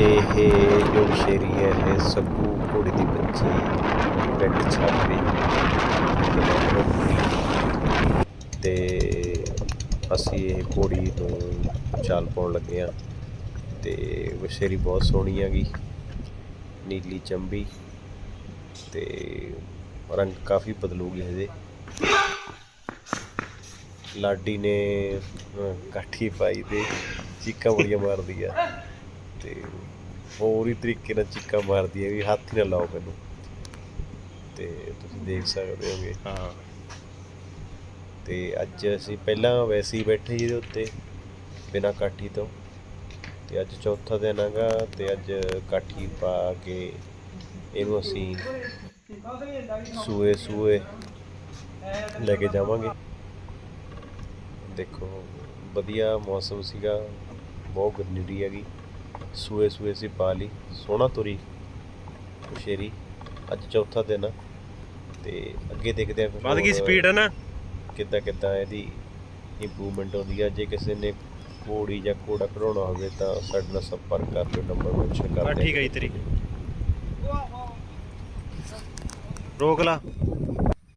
ਇਹ ਜੋ ਸ਼ੇਰੀ ਹੈ, ਇਹ ਸੱਗੂ ਘੋੜੀ ਦੀ ਬੱਚੀ ਪਿੰਡ ਛਾਪੇ ਤੇ ਅਸੀਂ ਇਹ ਘੋੜੀ ਨੂੰ ਚਾਲ ਪਾਉਣ ਲੱਗੇ ਆ ਤੇ ਵਸ਼ੇਰੀ ਬਹੁਤ ਸੋਹਣੀ ਹੈਗੀ, ਨੀਲੀ ਚੰਬੀ। ਤੇ ਰੰਗ ਕਾਫੀ ਬਦਲੂਗੀ ਹਜੇ। ਲਾਡੀ ਨੇ ਕਾਠੀ ਪਾਈ ਤੇ ਚੀਕਾਂ ਬੜੀਆਂ ਮਾਰਦੀ ਆ। ਤੇ ਹੋਰ ਹੀ ਤਰੀਕੇ ਨਾਲ ਚੀਕਾਂ ਮਾਰਦੀ ਹੈ ਵੀ ਹੱਥ ਹੀ ਨਾ ਲਾਓ ਮੈਨੂੰ। ਤੇ ਤੁਸੀਂ ਦੇਖ ਸਕਦੇ ਹੋਗੇ। ਹਾਂ। ਤੇ ਅੱਜ ਅਸੀਂ ਪਹਿਲਾਂ ਵੈਸੇ ਹੀ ਬੈਠੇ ਜਿਹਦੇ ਉੱਤੇ ਬਿਨਾਂ ਕਾਠੀ ਤੋਂ। ਤੇ ਅੱਜ ਚੌਥਾ ਦਿਨ ਹੈਗਾ ਤੇ ਅੱਜ ਕਾਠੀ ਪਾ ਕੇ ਇਹਨੂੰ ਅਸੀਂ ਸੂਏ ਸੂਏ ਲੈ ਕੇ ਜਾਵਾਂਗੇ। ਦੇਖੋ ਵਧੀਆ ਮੌਸਮ ਸੀਗਾ ਬਹੁਤ ਗਰਮੀ ਹੈਗੀ। ਸੂਏ ਸੂਏ ਸੀ ਪਾ ਲਈ ਸੋਹਣਾ ਤੁਰੀ ਸ਼ੇਰੀ ਅੱਜ ਚੌਥਾ ਦਿਨ ਆ ਤੇ ਅੱਗੇ ਦੇਖਦੇ ਆ ਵੱਧ ਗਈ ਸਪੀਡ ਹੈ ਨਾ? ਕਿੱਦਾਂ ਕਿੱਦਾਂ ਇਹਦੀ ਇੰਪਰੂਵਮੈਂਟ ਹੁੰਦੀ ਹੈ ਜੇ ਕਿਸੇ ਨੇ ਘੋੜੀ ਜਾਂ ਘੋੜਾ ਕਢਾਉਣਾ ਹੋਵੇ ਤਾਂ ਸਾਡੇ ਨਾਲ ਸੰਪਰਕ ਕਰ ਲਿਓ ਨੰਬਰ ਮੈਂਸ਼ਨ ਕਰ ਦਿਆਂਗੇ। ਠੀਕ ਹੈ ਜੀ ਤੇਰੀ। ਰੋਕ ਲਾ।